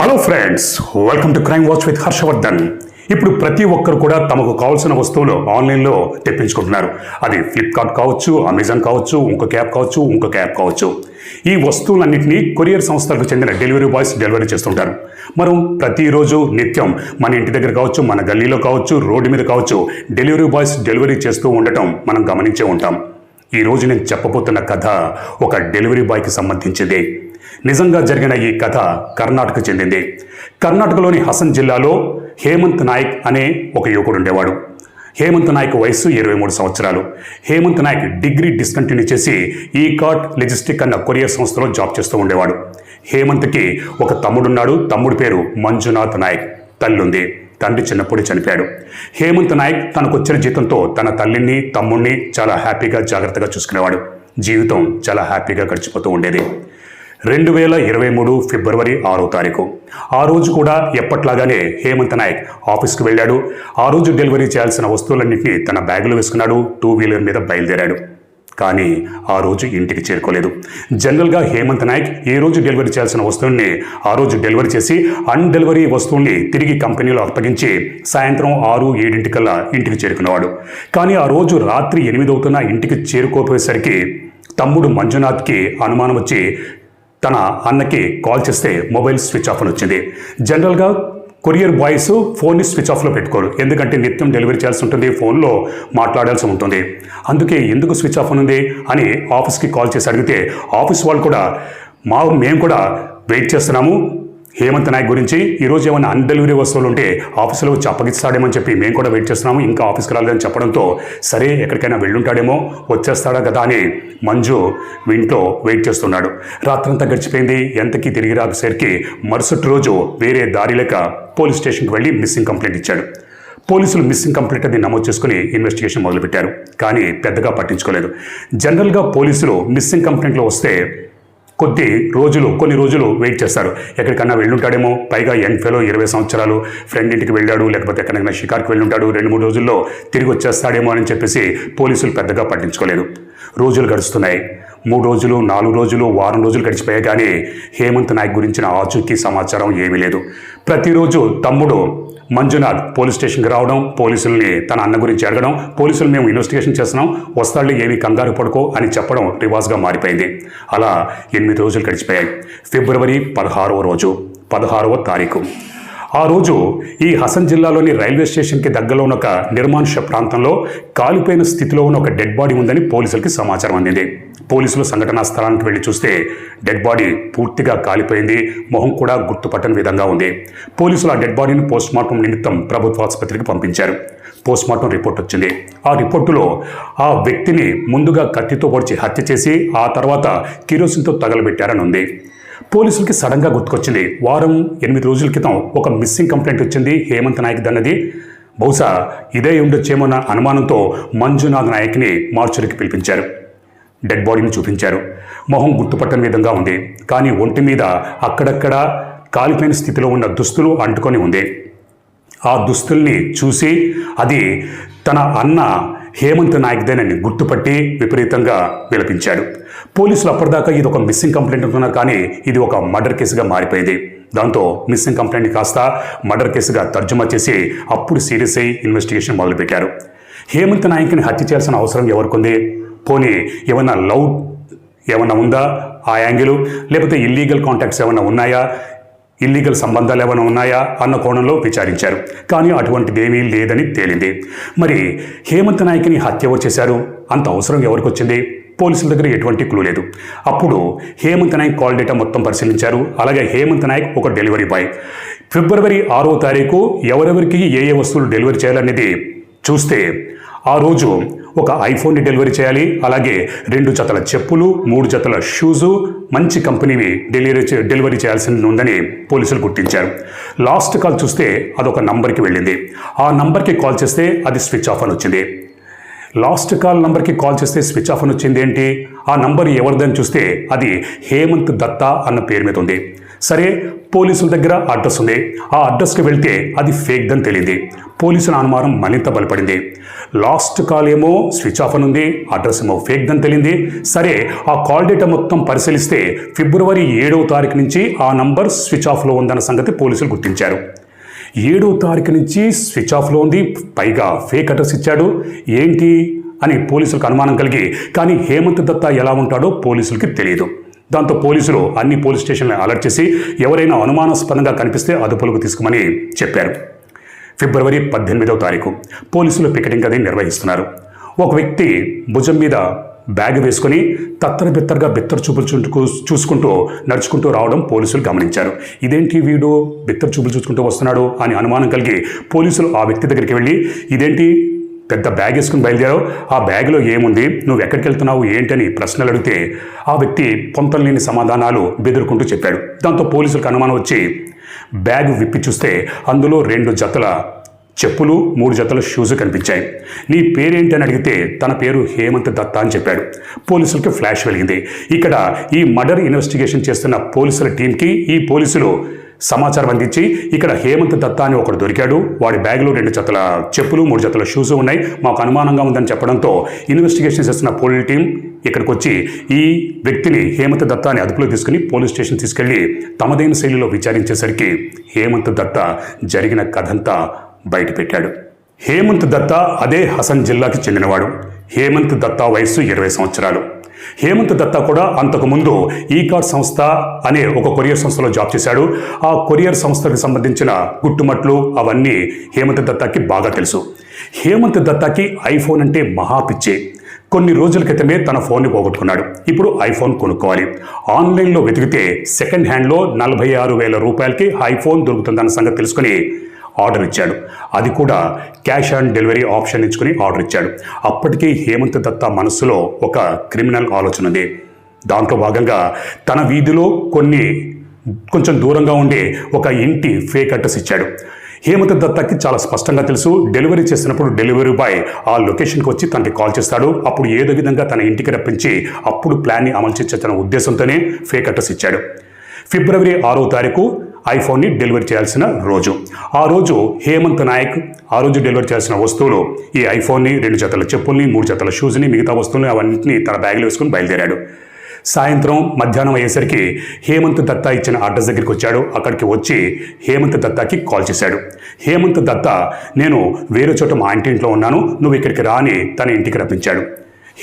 Hello friends welcome to crime watch with Harshavardhan ఇప్పుడు ప్రతి ఒక్కరు కూడా తమకు కావాల్సిన వస్తువులు ఆన్లైన్లో తెప్పించుకుంటున్నారు. అది ఫ్లిప్కార్ట్ కావచ్చు అమెజాన్ కావచ్చు ఇంకొక యాప్ కావచ్చు ఇంకొక యాప్ కావచ్చు. ఈ వస్తువులన్నింటినీ కొరియర్ సంస్థలకు చెందిన డెలివరీ బాయ్స్ డెలివరీ చేస్తుంటారు. మనం ప్రతిరోజు నిత్యం మన ఇంటి దగ్గర కావచ్చు మన గల్లీలో కావచ్చు రోడ్డు మీద కావచ్చు డెలివరీ బాయ్స్ డెలివరీ చేస్తూ ఉండటం మనం గమనించే ఉంటాం. ఈ రోజు నేను చెప్పబోతున్న కథ ఒక డెలివరీ బాయ్కి సంబంధించింది. నిజంగా జరిగిన ఈ కథ కర్ణాటక చెందింది. కర్ణాటకలోని హసన్ జిల్లాలో హేమంత్ నాయక్ అనే ఒక యువకుడు ఉండేవాడు. హేమంత్ నాయక్ వయస్సు ఇరవై మూడు సంవత్సరాలు. హేమంత్ నాయక్ డిగ్రీ డిస్కంటిన్యూ చేసి ఈ కార్ట్ లెజిస్టిక్ అన్న కొరియర్ సంస్థలో జాబ్ చేస్తూ ఉండేవాడు. హేమంత్కి ఒక తమ్ముడున్నాడు. తమ్ముడి పేరు మంజునాథ్ నాయక్. తల్లుంది తండ్రి చిన్నప్పుడే చనిపోయాడు. హేమంత్ నాయక్ తనకొచ్చిన జీతంతో తన తల్లిని తమ్ముణ్ణి చాలా హ్యాపీగా జాగ్రత్తగా చూసుకునేవాడు. జీవితం చాలా హ్యాపీగా గడిచిపోతూ ఉండేది. రెండు వేల ఇరవై మూడు ఫిబ్రవరి ఆరో తారీఖు. ఆ రోజు కూడా ఎప్పట్లాగానే హేమంత్ నాయక్ ఆఫీస్కి వెళ్ళాడు. ఆ రోజు డెలివరీ చేయాల్సిన వస్తువులన్నింటినీ తన బ్యాగులో వేసుకున్నాడు టూ వీలర్ మీద బయలుదేరాడు. కానీ ఆ రోజు ఇంటికి చేరుకోలేదు. జనరల్గా హేమంత్ నాయక్ ఏ రోజు డెలివరీ చేయాల్సిన వస్తువుల్ని ఆ రోజు డెలివరీ చేసి అన్ డెలివరీ వస్తువుల్ని తిరిగి కంపెనీలో అప్పగించి సాయంత్రం ఆరు ఏడింటికల్లా ఇంటికి చేరుకునేవాడు కానీ ఆ రోజు రాత్రి ఎనిమిది అవుతున్న ఇంటికి చేరుకోపోయేసరికి తమ్ముడు మంజునాథ్కి అనుమానం వచ్చి తన అన్నకి కాల్ చేస్తే మొబైల్ స్విచ్ ఆఫ్ అని వచ్చింది. జనరల్గా కొరియర్ బాయ్స్ ఫోన్ని స్విచ్ ఆఫ్లో పెట్టుకోరు. ఎందుకంటే నిత్యం డెలివరీ చేయాల్సి ఉంటుంది ఫోన్లో మాట్లాడాల్సి ఉంటుంది. అందుకే ఎందుకు స్విచ్ ఆఫ్ ఉంది అని ఆఫీస్కి కాల్ చేసి అడిగితే ఆఫీస్ వాళ్ళు కూడా మా మేము కూడా వెయిట్ చేస్తున్నాము. హేమంత్ నాయక్ గురించి ఈరోజు ఏమైనా అన్ డెలివరీ వస్తువులు ఉంటే ఆఫీసులో వచ్చి అప్పగిస్తాడేమని చెప్పి మేము కూడా వెయిట్ చేస్తున్నాము. ఇంకా ఆఫీస్కి రాలేదని చెప్పడంతో సరే ఎక్కడికైనా వెళ్ళుంటాడేమో వచ్చేస్తాడా కదా అని మంజు ఇంట్లో వెయిట్ చేస్తున్నాడు. రాత్రంతా గడిచిపోయింది. ఎంతకీ తిరిగి రాసేసరికి మరుసటి రోజు వేరే దారి లేక పోలీస్ స్టేషన్కి వెళ్ళి మిస్సింగ్ కంప్లైంట్ ఇచ్చాడు. పోలీసులు మిస్సింగ్ కంప్లైంట్ అది నమోదు చేసుకుని ఇన్వెస్టిగేషన్ మొదలుపెట్టారు. కానీ పెద్దగా పట్టించుకోలేదు. జనరల్గా పోలీసులు మిస్సింగ్ కంప్లైంట్లో వస్తే కొద్ది రోజులు కొన్ని రోజులు వెయిట్ చేస్తారు. ఎక్కడికన్నా వెళ్ళుంటాడేమో పైగా యంగ్ ఫెలో ఇరవై సంవత్సరాలు ఫ్రెండ్ ఇంటికి వెళ్ళాడు లేకపోతే ఎక్కడికైనా షికార్కి వెళ్ళుంటాడు రెండు మూడు రోజుల్లో తిరిగి వచ్చేస్తాడేమో అని చెప్పేసి పోలీసులు పెద్దగా పట్టించుకోలేదు. రోజులు గడుస్తున్నాయి. మూడు రోజులు నాలుగు రోజులు వారం రోజులు గడిచిపోయాయి కానీ హేమంత్ నాయక్ గురించిన ఆచూకీ సమాచారం ఏమీ లేదు. ప్రతిరోజు తమ్ముడు మంజునాథ్ పోలీస్ స్టేషన్కి రావడం పోలీసుల్ని తన అన్న గురించి అడగడం పోలీసులు మేము ఇన్వెస్టిగేషన్ చేస్తున్నాం వస్తాళ్ళు ఏమీ కంగారు పడుకో అని చెప్పడం రివాజ్గా మారిపోయింది. అలా ఎనిమిది రోజులు గడిచిపోయాయి. ఫిబ్రవరి పదహారవ రోజు పదహారవ తారీఖు. ఆ రోజు ఈ హసన్ జిల్లాలోని రైల్వే స్టేషన్కి దగ్గరలో ఉన్న ఒక నిర్మానుష ప్రాంతంలో కాలిపోయిన స్థితిలో ఉన్న ఒక డెడ్ బాడీ ఉందని పోలీసులకి సమాచారం అందింది. పోలీసులు సంఘటనా స్థలానికి వెళ్ళి చూస్తే డెడ్ బాడీ పూర్తిగా కాలిపోయింది. మొహం కూడా గుర్తుపట్టని విధంగా ఉంది. పోలీసులు ఆ డెడ్ బాడీని పోస్ట్ మార్టం నిమిత్తం ప్రభుత్వ ఆసుపత్రికి పంపించారు. పోస్ట్ మార్టం రిపోర్ట్ వచ్చింది. ఆ రిపోర్టులో ఆ వ్యక్తిని ముందుగా కత్తితో పొడిచి హత్య చేసి ఆ తర్వాత కిరోసిన్తో తగలబెట్టారని ఉంది. పోలీసులకి సడన్గా గుర్తుకొచ్చింది. వారం ఎనిమిది రోజుల క్రితం ఒక మిస్సింగ్ కంప్లైంట్ వచ్చింది హేమంత్ నాయక్ దన్నది బహుశా ఇదే ఉండొచ్చేమోన్న అనుమానంతో మంజునాథ్ నాయక్ని మార్చురికి పిలిపించారు. డెడ్ బాడీని చూపించారు. మొహం గుర్తుపట్టని విధంగా ఉంది. కానీ ఒంటి మీద అక్కడక్కడ కాలిపోయిన స్థితిలో ఉన్న దుస్తులు అంటుకొని ఉంది. ఆ దుస్తుల్ని చూసి అది తన అన్న హేమంత్ నాయక్దేనని గుర్తుపట్టి విపరీతంగా విలపించాడు. పోలీసులు అప్పటిదాకా ఇది ఒక మిస్సింగ్ కంప్లైంట్ అంటున్నారు కానీ ఇది ఒక మర్డర్ కేసుగా మారిపోయింది. దాంతో మిస్సింగ్ కంప్లైంట్ కాస్త మర్డర్ కేసుగా తర్జుమా చేసి అప్పుడు సీరియస్ అయి ఇన్వెస్టిగేషన్ మొదలుపెట్టారు. హేమంత్ నాయక్ని హత్య చేయాల్సిన అవసరం ఎవరికుంది? పోనీ ఏమన్నా లవ్ ఏమన్నా ఉందా? ఆ యాంగిల్? లేకపోతే ఇల్లీగల్ కాంటాక్ట్స్ ఏమైనా ఉన్నాయా? ఇల్లీగల్ సంబంధాలు ఏమైనా ఉన్నాయా అన్న కోణంలో విచారించారు. కానీ అటువంటిదేమీ లేదని తేలింది. మరి హేమంత్ నాయక్ని హత్య ఎవరు చేశారు? అంత అవసరం ఎవరికి వచ్చింది? పోలీసుల దగ్గర ఎటువంటి క్లూ లేదు. అప్పుడు హేమంత్ నాయక్ కాల్ డేటా మొత్తం పరిశీలించారు. అలాగే హేమంత్ నాయక్ ఒక డెలివరీ బాయ్. ఫిబ్రవరి ఆరో తారీఖు ఎవరెవరికి ఏ ఏ వస్తువులు డెలివరీ చేయాలనేది చూస్తే ఆ రోజు ఒక ఐఫోన్ని డెలివరీ చేయాలి. అలాగే రెండు జతల చెప్పులు మూడు జతల షూజు మంచి కంపెనీవి డెలివరీ డెలివరీ చేయాల్సి ఉందని పోలీసులు గుర్తించారు. లాస్ట్ కాల్ చూస్తే అదొక నంబర్కి వెళ్ళింది. ఆ నంబర్కి కాల్ చేస్తే అది స్విచ్ ఆఫ్ అని వచ్చింది. లాస్ట్ కాల్ నంబర్కి కాల్ చేస్తే స్విచ్ ఆఫ్ అని వచ్చింది ఏంటి? ఆ నంబర్ ఎవరిదని చూస్తే అది హేమంత్ దత్తా అన్న పేరు మీద ఉంది. సరే పోలీసుల దగ్గర అడ్రస్ ఉంది. ఆ అడ్రస్కి వెళ్తే అది ఫేక్ దని తెలియంది. పోలీసుల అనుమానం మరింత బలపడింది. లాస్ట్ కాల్ ఏమో స్విచ్ ఆఫ్ అని ఉంది. అడ్రస్ ఏమో ఫేక్ దని తెలియంది. సరే ఆ కాల్ డేటా మొత్తం పరిశీలిస్తే ఫిబ్రవరి ఏడవ తారీఖు నుంచి ఆ నంబర్ స్విచ్ ఆఫ్లో ఉందన్న సంగతి పోలీసులు గుర్తించారు. ఏడో తారీఖు నుంచి స్విచ్ ఆఫ్లో ఉంది. పైగా ఫేక్ అడ్రస్ ఇచ్చాడు. ఏంటి? అని పోలీసులకు అనుమానం కలిగి కానీ హేమంత్ దత్తా ఎలా ఉంటాడో పోలీసులకి తెలియదు దాంతో పోలీసులు అన్ని పోలీస్ స్టేషన్లను అలర్ట్ చేసి ఎవరైనా అనుమానాస్పదంగా కనిపిస్తే అదుపులోకి తీసుకోమని చెప్పారు. ఫిబ్రవరి పద్దెనిమిదవ తారీఖు పోలీసులు పికెటింగ్ అది నిర్వహిస్తున్నారు. ఒక వ్యక్తి భుజం మీద బ్యాగ్ వేసుకొని తత్తర బిత్తరగా బిత్తర చూపులు చూ చూసుకుంటూ నడుచుకుంటూ రావడం పోలీసులు గమనించారు. ఇదేంటి వీడు బిత్తర చూపులు చూసుకుంటూ వస్తున్నాడు అని అనుమానం కలిగి పోలీసులు ఆ వ్యక్తి దగ్గరికి వెళ్ళి ఇదేంటి పెద్ద బ్యాగ్ వేసుకుని బయలుదేరావు. ఆ బ్యాగ్లో ఏముంది? నువ్వు ఎక్కడికి వెళ్తున్నావు? ఏంటని ప్రశ్నలు అడిగితే ఆ వ్యక్తి పొంతలేని సమాధానాలు బెదురుకుంటూ చెప్పాడు. దాంతో పోలీసులకు అనుమానం వచ్చి బ్యాగ్ విప్పి చూస్తే అందులో రెండు జతల చెప్పులు మూడు జతల షూస్ కనిపించాయి. నీ పేరేంటి అని అడిగితే తన పేరు హేమంత్ దత్త అని చెప్పాడు. పోలీసులకి ఫ్లాష్ వెలిగింది. ఇక్కడ ఈ మర్డర్ ఇన్వెస్టిగేషన్ చేస్తున్న పోలీసుల టీంకి ఈ పోలీసులు సమాచారం అందించి ఇక్కడ హేమంత్ దత్తా అని ఒకడు దొరికాడు. వాడి బ్యాగ్లో రెండు జతల చెప్పులు మూడు జతల షూస్ ఉన్నాయి. మాకు అనుమానంగా ఉందని చెప్పడంతో ఇన్వెస్టిగేషన్ చేస్తున్న పోలీస్ టీం ఇక్కడికి వచ్చి ఈ వ్యక్తిని హేమంత్ దత్తాని అదుపులో తీసుకుని పోలీస్ స్టేషన్ తీసుకెళ్ళి తమదైన శైలిలో విచారించేసరికి హేమంత్ దత్తా జరిగిన కథంతా బయటపెట్టాడు. హేమంత్ దత్తా అదే హసన్ జిల్లాకి చెందినవాడు. హేమంత్ దత్తా వయస్సు ఇరవై సంవత్సరాలు. హేమంత్ దత్తా కూడా అంతకుముందు ఈ కార్డ్ సంస్థ అనే ఒక కొరియర్ సంస్థలో జాబ్ చేశాడు. ఆ కొరియర్ సంస్థకు సంబంధించిన గుట్టుమట్లు అవన్నీ హేమంత్ దత్తాకి బాగా తెలుసు. హేమంత్ దత్తాకి ఐఫోన్ అంటే మహా పిచ్చే. కొన్ని రోజుల క్రితమే తన ఫోన్ని పోగొట్టుకున్నాడు. ఇప్పుడు ఐఫోన్ కొనుక్కోవాలి. ఆన్లైన్లో వెతికితే సెకండ్ హ్యాండ్లో నలభై ఆరు వేల రూపాయలకి ఐఫోన్ దొరుకుతుందన్న సంగతి తెలుసుకుని ఆర్డర్ ఇచ్చాడు. అది కూడా క్యాష్ ఆన్ డెలివరీ ఆప్షన్ ఇచ్చుకుని ఆర్డర్ ఇచ్చాడు. అప్పటికే హేమంత్ దత్తా మనస్సులో ఒక క్రిమినల్ ఆలోచన ఉంది. దాంట్లో భాగంగా తన వీధిలో కొన్ని కొంచెం దూరంగా ఉండే ఒక ఇంటి ఫేక్ అడ్రస్ ఇచ్చాడు. హేమంత్ దత్తాకి చాలా స్పష్టంగా తెలుసు డెలివరీ చేసినప్పుడు డెలివరీ బాయ్ ఆ లొకేషన్కి వచ్చి తనకి కాల్ చేస్తాడు. అప్పుడు ఏదో విధంగా తన ఇంటికి రప్పించి అప్పుడు ప్లాన్ని అమలు చేసే తన ఉద్దేశంతోనే ఫేక్ అడ్రస్ ఇచ్చాడు. ఫిబ్రవరి ఆరో తారీఖు ఐఫోన్ని డెలివరీ చేయాల్సిన రోజు. ఆ రోజు హేమంత్ నాయక్ ఆ రోజు డెలివరీ చేయాల్సిన వస్తువులు ఈ ఐఫోన్ని రెండు జతల చెప్పుల్ని మూడు జతల షూస్ని మిగతా వస్తువుల్ని అవన్నింటినీ తన బ్యాగ్లో వేసుకుని బయలుదేరాడు. సాయంత్రం మధ్యాహ్నం అయ్యేసరికి హేమంత్ దత్తా ఇచ్చిన అడ్రస్ దగ్గరికి వచ్చాడు. అక్కడికి వచ్చి హేమంత్ దత్తాకి కాల్ చేశాడు. హేమంత్ దత్తా నేను వేరే చోట మా ఇంటి ఇంట్లో ఉన్నాను. నువ్వు ఇక్కడికి రాని తన ఇంటికి రప్పించాడు.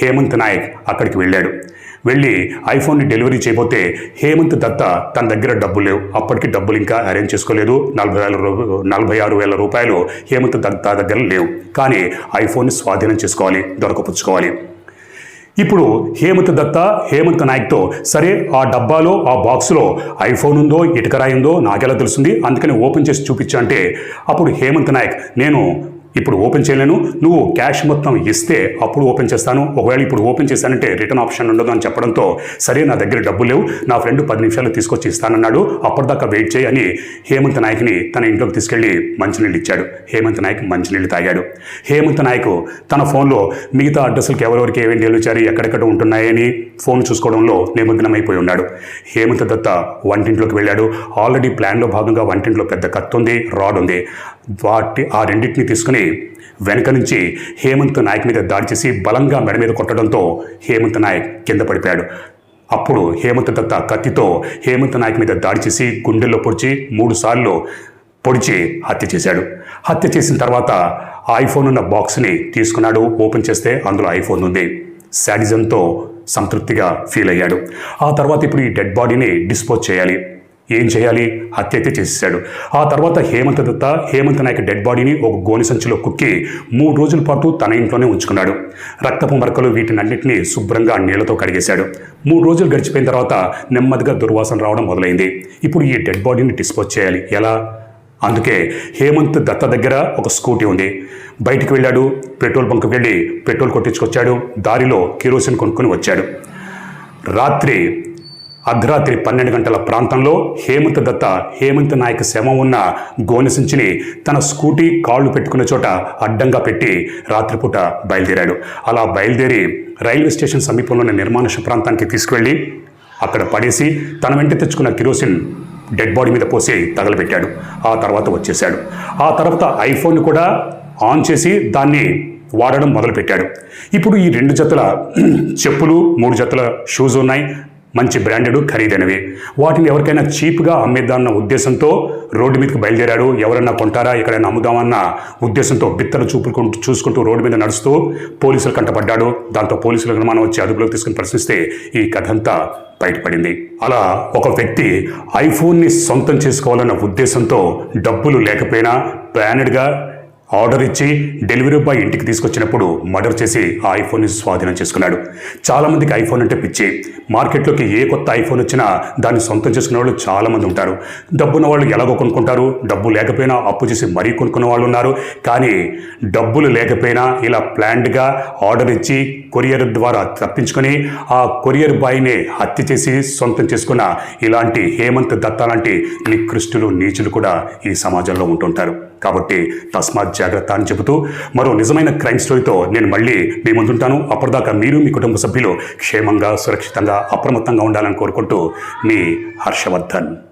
హేమంత్ నాయక్ అక్కడికి వెళ్ళాడు. వెళ్ళి ఐఫోన్ని డెలివరీ చేయబోతే హేమంత్ దత్త తన దగ్గర డబ్బులు లేవు. అప్పటికి డబ్బులు ఇంకా అరేంజ్ చేసుకోలేదు. నలభై వేల నలభై ఆరు వేల రూపాయలు హేమంత్ దత్త దగ్గర లేవు. కానీ ఐఫోన్ని స్వాధీనం చేసుకోవాలి దొరకపుచ్చుకోవాలి. ఇప్పుడు హేమంత్ దత్త హేమంత్ నాయక్తో సరే ఆ డబ్బాలో ఆ బాక్స్లో ఐఫోన్ ఉందో ఇటుకరాయి ఉందో నాకెలా తెలుస్తుంది? అందుకని ఓపెన్ చేసి చూపించా అంటే అప్పుడు హేమంత్ నాయక్ నేను ఇప్పుడు ఓపెన్ చేయలేను. నువ్వు క్యాష్ మొత్తం ఇస్తే అప్పుడు ఓపెన్ చేస్తాను. ఒకవేళ ఇప్పుడు ఓపెన్ చేశానంటే రిటర్న్ ఆప్షన్ ఉండదు అని చెప్పడంతో సరే నా దగ్గర డబ్బు లేవు. నా ఫ్రెండ్ పది నిమిషాలు తీసుకొచ్చి ఇస్తానన్నాడు. అప్పటిదాకా వెయిట్ చేయని హేమంత్ నాయక్ని తన ఇంట్లోకి తీసుకెళ్ళి మంచినీళ్ళు ఇచ్చాడు. హేమంత్ నాయక్ మంచినీళ్ళు తాగాడు. హేమంత్ నాయక్ తన ఫోన్లో మిగతా అడ్రస్లకు ఎవరెవరికి ఏమేమి డెలివరీ ఎక్కడెక్కడ ఉంటున్నాయని ఫోన్ చూసుకోవడంలో నిమగ్నమైపోయి ఉన్నాడు. హేమంత్ దత్త వంటింట్లోకి వెళ్ళాడు. ఆల్రెడీ ప్లాన్లో భాగంగా వంటింట్లో పెద్ద కత్తి ఉంది రాడ్ ఉంది. వాటి ఆ రెండింటిని తీసుకుని వెనక నుంచి హేమంత్ నాయక్ మీద దాడి చేసి బలంగా మెడ మీద కొట్టడంతో హేమంత్ నాయక్ కింద పడిపోయాడు. అప్పుడు హేమంత్ దత్త కత్తితో హేమంత్ నాయక్ మీద దాడి చేసి గుండెల్లో పొడిచి మూడు సార్లు పొడిచి హత్య చేశాడు. హత్య చేసిన తర్వాత ఆ ఐఫోన్ ఉన్న బాక్స్ని తీసుకున్నాడు. ఓపెన్ చేస్తే అందులో ఐఫోన్ ఉంది. శాడిజంతో సంతృప్తిగా ఫీల్ అయ్యాడు. ఆ తర్వాత ఇప్పుడు ఈ డెడ్ బాడీని డిస్పోజ్ చేయాలి. ఏం చేయాలి? హత్య చేసేసాడు ఆ తర్వాత హేమంత్ దత్త హేమంత్ నాయక్ డెడ్ బాడీని ఒక గోని సంచిలో కుక్కి మూడు రోజుల పాటు తన ఇంట్లోనే ఉంచుకున్నాడు. రక్తపు మరకలు వీటినన్నింటినీ శుభ్రంగా నీళ్ళతో కడిగేశాడు. మూడు రోజులు గడిచిపోయిన తర్వాత నెమ్మదిగా దుర్వాసన రావడం మొదలైంది. ఇప్పుడు ఈ డెడ్ బాడీని డిస్పోజ్ చేయాలి. ఎలా? అందుకే హేమంత్ దత్త దగ్గర ఒక స్కూటీ ఉంది. బయటికి వెళ్ళాడు పెట్రోల్ బంక్కి వెళ్ళి పెట్రోల్ కొట్టించుకొచ్చాడు దారిలో కిరోసిన్ కొనుక్కొని వచ్చాడు. రాత్రి అర్ధరాత్రి పన్నెండు గంటల ప్రాంతంలో హేమంత్ దత్త హేమంత్ నాయక్ శవం ఉన్న గోనె సంచిని తన స్కూటీ కాళ్ళు పెట్టుకున్న చోట అడ్డంగా పెట్టి రాత్రిపూట బయలుదేరాడు. అలా బయలుదేరి రైల్వే స్టేషన్ సమీపంలోని నిర్మానుష ప్రాంతానికి తీసుకువెళ్ళి అక్కడ పడేసి తన వెంట తెచ్చుకున్న కిరోసిన్ డెడ్ బాడీ మీద పోసి తగలబెట్టాడు. ఆ తర్వాత వచ్చేసాడు ఆ తర్వాత ఐఫోన్ కూడా ఆన్ చేసి దాన్ని వాడడం మొదలుపెట్టాడు. ఇప్పుడు ఈ రెండు జతల చెప్పులు మూడు జతల షూస్ ఉన్నాయి. మంచి బ్రాండెడ్ ఖరీదైనవి. వాటిని ఎవరికైనా చీప్గా అమ్మేద్దామన్న ఉద్దేశంతో రోడ్డు మీదకి బయలుదేరాడు. ఎవరన్నా కొంటారా? ఎక్కడైనా అమ్ముదామన్న ఉద్దేశంతో బిత్తలు చూపుకుంటూ చూసుకుంటూ రోడ్డు మీద నడుస్తూ పోలీసులు కంటపడ్డాడు. దాంతో పోలీసులకు అనుమానం వచ్చి అదుపులోకి తీసుకుని ప్రశ్నిస్తే ఈ కథ అంతా బయటపడింది. అలా ఒక వ్యక్తి ఐఫోన్ని సొంతం చేసుకోవాలన్న ఉద్దేశంతో డబ్బులు లేకపోయినా బ్రాండెడ్గా ఆర్డర్ ఇచ్చి డెలివరీ బాయ్ ఇంటికి తీసుకొచ్చినప్పుడు మర్డర్ చేసి ఆ ఐఫోన్ని స్వాధీనం చేసుకున్నాడు. చాలామందికి ఐఫోన్ అంటే పిచ్చి. మార్కెట్లోకి ఏ కొత్త ఐఫోన్ వచ్చినా దాన్ని సొంతం చేసుకునే వాళ్ళు చాలామంది ఉంటారు. డబ్బున్న వాళ్ళు ఎలాగో కొనుక్కుంటారు. డబ్బు లేకపోయినా అప్పు చేసి మరీ కొనుక్కునే వాళ్ళు ఉన్నారు. కానీ డబ్బులు లేకపోయినా ఇలా ప్లాన్డ్గా ఆర్డర్ ఇచ్చి కొరియర్ ద్వారా తప్పించుకొని ఆ కొరియర్ బాయ్ని హత్య చేసి సొంతం చేసుకున్న ఇలాంటి హేమంత్ దత్తా లాంటి నికృష్టులు నీచులు కూడా ఈ సమాజంలో ఉంటుంటారు. కాబట్టి తస్మాత్ జాగ్రత్త అని చెబుతూ మరో నిజమైన క్రైమ్ స్టోరీతో నేను మళ్ళీ మీ ముందుంటాను. అప్పటిదాకా మీరు మీ కుటుంబ సభ్యులు క్షేమంగా సురక్షితంగా అప్రమత్తంగా ఉండాలని కోరుకుంటూ మీ హర్షవర్ధన్.